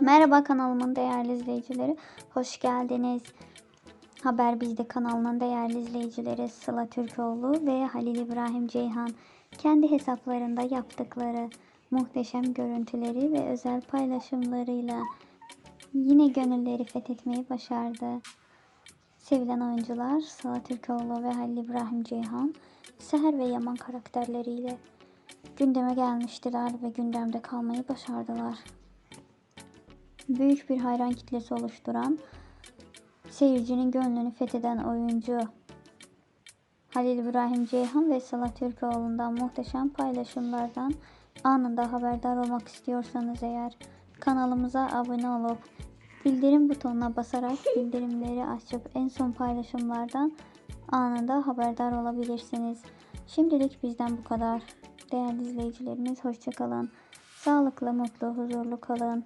Merhaba kanalımın değerli izleyicileri. Hoş geldiniz. Haber Bizde kanalının değerli izleyicileri Sıla Türkoğlu ve Halil İbrahim Ceyhan kendi hesaplarında yaptıkları muhteşem görüntüleri ve özel paylaşımlarıyla yine gönülleri fethetmeyi başardı. Sevilen oyuncular Sıla Türkoğlu ve Halil İbrahim Ceyhan Seher ve Yaman karakterleriyle gündeme gelmiştiler ve gündemde kalmayı başardılar büyük bir hayran kitlesi oluşturan, seyircinin gönlünü fetheden oyuncu Halil İbrahim Ceyhan ve Sıla Türkoğlu'ndan muhteşem paylaşımlardan anında haberdar olmak istiyorsanız eğer kanalımıza abone olup bildirim butonuna basarak bildirimleri açıp en son paylaşımlardan anında haberdar olabilirsiniz. Şimdilik bizden bu kadar. Değerli izleyicilerimiz hoşçakalın. Sağlıklı, mutlu, huzurlu kalın.